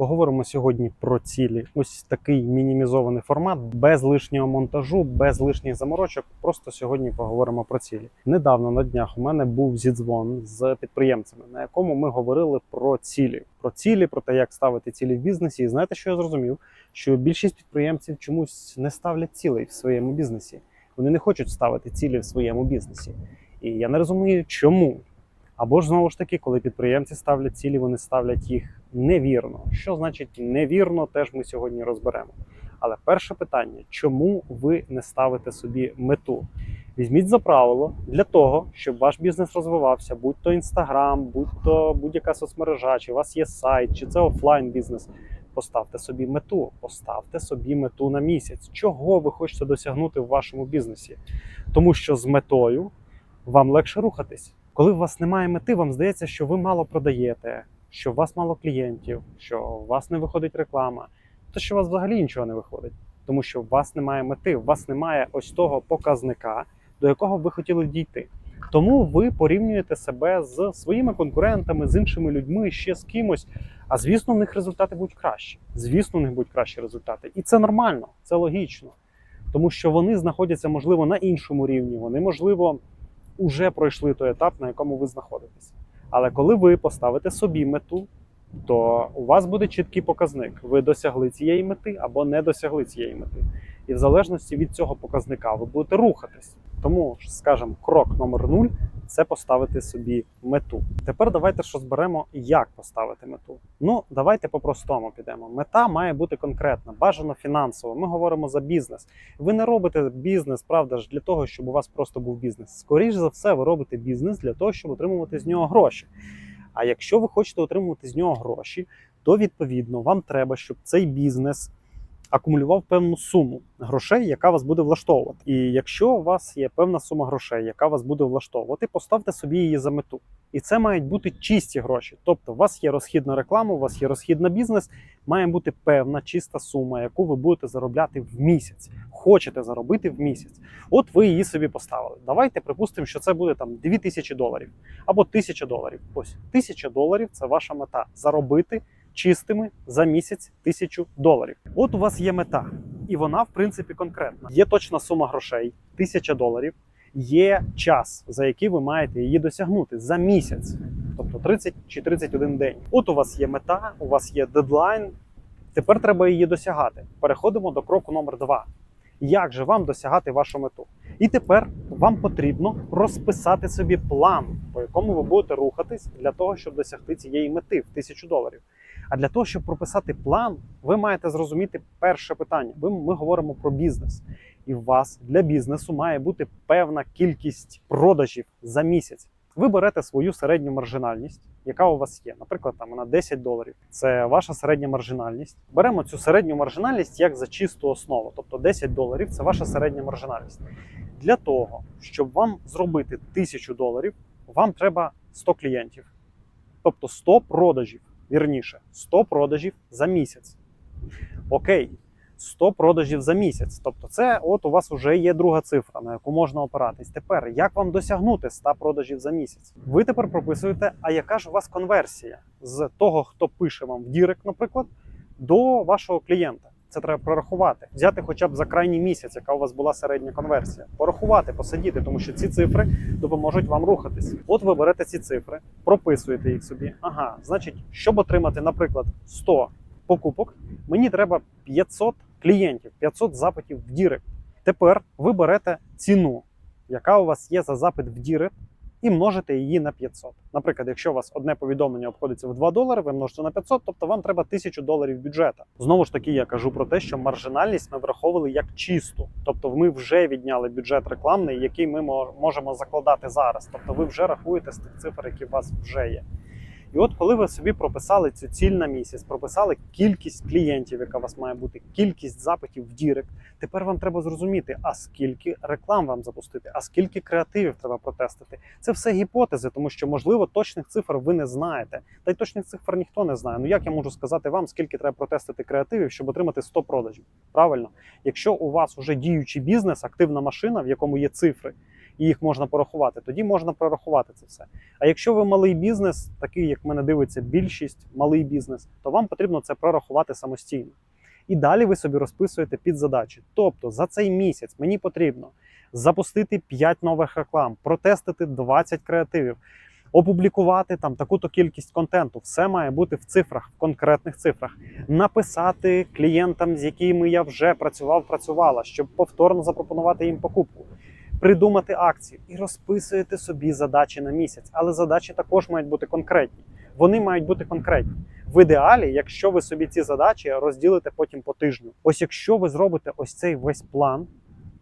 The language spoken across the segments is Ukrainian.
Поговоримо сьогодні про цілі. Ось такий мінімізований формат, без лишнього монтажу, без лишніх заморочок. Просто сьогодні поговоримо про цілі. Недавно на днях у мене був зідзвон з підприємцями, на якому ми говорили про цілі, про цілі, про те, як ставити цілі в бізнесі. І знаєте, що я зрозумів? Що більшість підприємців чомусь не ставлять цілей в своєму бізнесі. Вони не хочуть ставити цілі в своєму бізнесі. І я не розумію, чому. Або ж знову ж таки, коли підприємці ставлять цілі, вони ставлять їх невірно. Що значить невірно, теж ми сьогодні розберемо. Але перше питання: чому ви не ставите собі мету? Візьміть за правило для того, щоб ваш бізнес розвивався, будь то інстаграм, будь то будь-яка соцмережа, чи у вас є сайт, чи це офлайн бізнес. Поставте собі мету, поставте собі мету на місяць. Чого ви хочете досягнути в вашому бізнесі? Тому що з метою вам легше рухатись. Коли у вас немає мети, вам здається, що ви мало продаєте, що у вас мало клієнтів, що у вас не виходить реклама, то що у вас взагалі нічого не виходить, тому що у вас немає мети, у вас немає ось того показника, до якого ви хотіли дійти. Тому ви порівнюєте себе з своїми конкурентами, з іншими людьми, ще з кимось. А звісно, в них результати будуть кращі. Звісно, в них будуть кращі результати. І це нормально, це логічно. Тому що вони знаходяться, можливо, на іншому рівні. Вони, можливо, уже пройшли той етап, на якому ви знаходитесь. Але коли ви поставите собі мету, то у вас буде чіткий показник. Ви досягли цієї мети або не досягли цієї мети. І в залежності від цього показника ви будете рухатись. Тому, скажімо, крок номер нуль це поставити собі мету. Тепер давайте ж розберемо, як поставити мету. Ну, давайте по-простому підемо. Мета має бути конкретна, бажано фінансово. Ми говоримо за бізнес. Ви не робите бізнес, правда ж, для того, щоб у вас просто був бізнес. Скоріше за все, ви робите бізнес для того, щоб отримувати з нього гроші. А якщо ви хочете отримувати з нього гроші, то відповідно вам треба, щоб цей бізнес акумулював певну суму грошей, яка вас буде влаштовувати. І якщо у вас є певна сума грошей, яка вас буде влаштовувати, поставте собі її за мету. І це мають бути чисті гроші. Тобто, у вас є розхід на рекламу, у вас є розхід на бізнес, має бути певна чиста сума, яку ви будете заробляти в місяць. Хочете заробити в місяць. От ви її собі поставили. Давайте припустимо, що це буде там 2000 доларів або 1000 доларів. Ось 1000 доларів це ваша мета заробити чистими за місяць тисячу доларів. От у вас є мета, і вона, в принципі, конкретна. Є точна сума грошей, тисяча доларів. Є час, за який ви маєте її досягнути за місяць, тобто 30 чи 31 день. От у вас є мета, у вас є дедлайн. Тепер треба її досягати. Переходимо до кроку номер два. Як же вам досягати вашу мету? І тепер вам потрібно розписати собі план, по якому ви будете рухатись для того, щоб досягти цієї мети в тисячу доларів. А для того, щоб прописати план, ви маєте зрозуміти перше питання. Ви, ми говоримо про бізнес, і у вас для бізнесу має бути певна кількість продажів за місяць. Ви берете свою середню маржинальність, яка у вас є. Наприклад, там вона 10 доларів. Це ваша середня маржинальність. Беремо цю середню маржинальність як за чисту основу, тобто 10 доларів це ваша середня маржинальність. Для того, щоб вам зробити 1000 доларів, вам треба 100 клієнтів, тобто 100 продажів. Вірніше, 100 продажів за місяць. Окей, 100 продажів за місяць. Тобто, це от у вас вже є друга цифра, на яку можна опиратись. Тепер, як вам досягнути 100 продажів за місяць? Ви тепер прописуєте, а яка ж у вас конверсія з того, хто пише вам в Дірект, наприклад, до вашого клієнта. Це треба прорахувати, взяти хоча б за крайній місяць, яка у вас була середня конверсія, порахувати, посидіти, тому що ці цифри допоможуть вам рухатись. От ви берете ці цифри, прописуєте їх собі. Ага, значить, щоб отримати, наприклад, 100 покупок, мені треба 500 клієнтів, 500 запитів в Дірект. Тепер ви берете ціну, яка у вас є за запит в Дірект, і множите її на 500. Наприклад, якщо у вас одне повідомлення обходиться в 2 долари, ви множите на 500, тобто вам треба 1000 доларів бюджету. Знову ж таки, я кажу про те, що маржинальність ми враховували як чисту. Тобто ми вже відняли бюджет рекламний, який ми можемо закладати зараз. Тобто ви вже рахуєте з тих цифр, які у вас вже є. І от коли ви собі прописали цю ціль на місяць, прописали кількість клієнтів, яка у вас має бути, кількість запитів в Дірект, тепер вам треба зрозуміти, а скільки реклам вам запустити, а скільки креативів треба протестити. Це все гіпотези, тому що, можливо, точних цифр ви не знаєте. Та й точних цифр ніхто не знає. Ну як я можу сказати вам, скільки треба протестити креативів, щоб отримати 100 продажів? Правильно, якщо у вас вже діючий бізнес, активна машина, в якому є цифри. І їх можна порахувати, тоді можна прорахувати це все. А якщо ви малий бізнес, такий як мене дивиться більшість, малий бізнес, то вам потрібно це прорахувати самостійно. І далі ви собі розписуєте під задачі. Тобто за цей місяць мені потрібно запустити 5 нових реклам, протестити 20 креативів, опублікувати там таку-то кількість контенту. Все має бути в цифрах, в конкретних цифрах. Написати клієнтам, з якими я вже працював, працювала, щоб повторно запропонувати їм покупку. Придумати акцію і розписуєте собі задачі на місяць, але задачі також мають бути конкретні. Вони мають бути конкретні. В ідеалі, якщо ви собі ці задачі розділите потім по тижню. Ось якщо ви зробите ось цей весь план,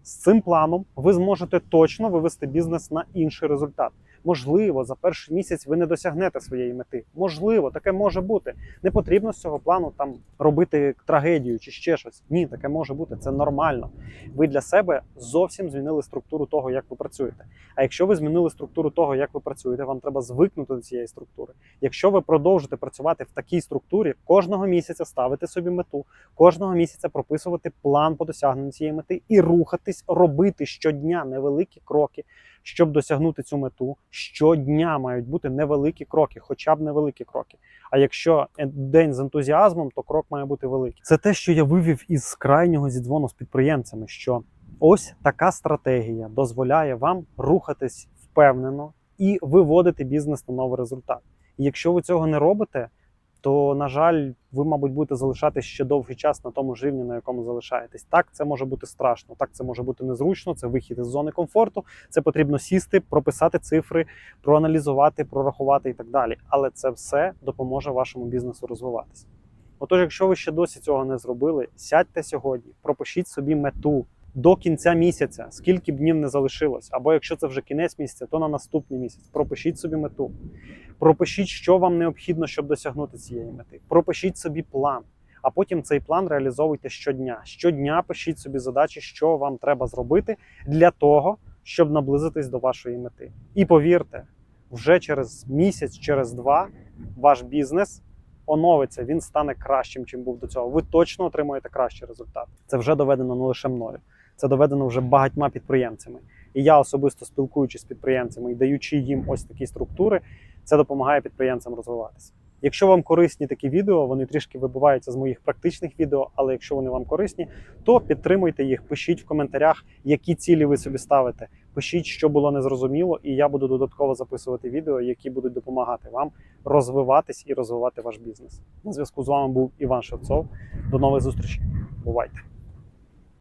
з цим планом ви зможете точно вивести бізнес на інший результат. Можливо, за перший місяць ви не досягнете своєї мети. Можливо, таке може бути. Не потрібно з цього плану там робити трагедію чи ще щось. Ні, таке може бути. Це нормально. Ви для себе зовсім змінили структуру того, як ви працюєте. А якщо ви змінили структуру того, як ви працюєте, вам треба звикнути до цієї структури. Якщо ви продовжите працювати в такій структурі, кожного місяця ставити собі мету, кожного місяця прописувати план по досягненню цієї мети і рухатись, робити щодня невеликі кроки, щоб досягнути цю мету. Щодня мають бути невеликі кроки, хоча б невеликі кроки. А якщо е- день з ентузіазмом, то крок має бути великий. Це те, що я вивів із крайнього зідзвону з підприємцями. Що ось така стратегія дозволяє вам рухатись впевнено і виводити бізнес на новий результат. І якщо ви цього не робите, то на жаль, ви, мабуть, будете залишатись ще довгий час на тому ж рівні, на якому залишаєтесь. Так, це може бути страшно, так це може бути незручно. Це вихід із зони комфорту. Це потрібно сісти, прописати цифри, проаналізувати, прорахувати і так далі. Але це все допоможе вашому бізнесу розвиватися. Отож, якщо ви ще досі цього не зробили, сядьте сьогодні, пропишіть собі мету до кінця місяця, скільки б днів не залишилось, або якщо це вже кінець місяця, то на наступний місяць. Пропишіть собі мету. Пропишіть, що вам необхідно, щоб досягнути цієї мети. Пропишіть собі план, а потім цей план реалізовуйте щодня. Щодня пишіть собі задачі, що вам треба зробити для того, щоб наблизитись до вашої мети. І повірте, вже через місяць, через два ваш бізнес оновиться, він стане кращим, чим був до цього. Ви точно отримуєте кращий результат. Це вже доведено не лише мною, це доведено вже багатьма підприємцями. І я особисто спілкуючись з підприємцями і даючи їм ось такі структури, це допомагає підприємцям розвиватися. Якщо вам корисні такі відео, вони трішки вибиваються з моїх практичних відео, але якщо вони вам корисні, то підтримуйте їх, пишіть в коментарях, які цілі ви собі ставите. Пишіть, що було незрозуміло, і я буду додатково записувати відео, які будуть допомагати вам розвиватись і розвивати ваш бізнес. На зв'язку з вами був Іван Шевцов. До нових зустрічей. Бувайте!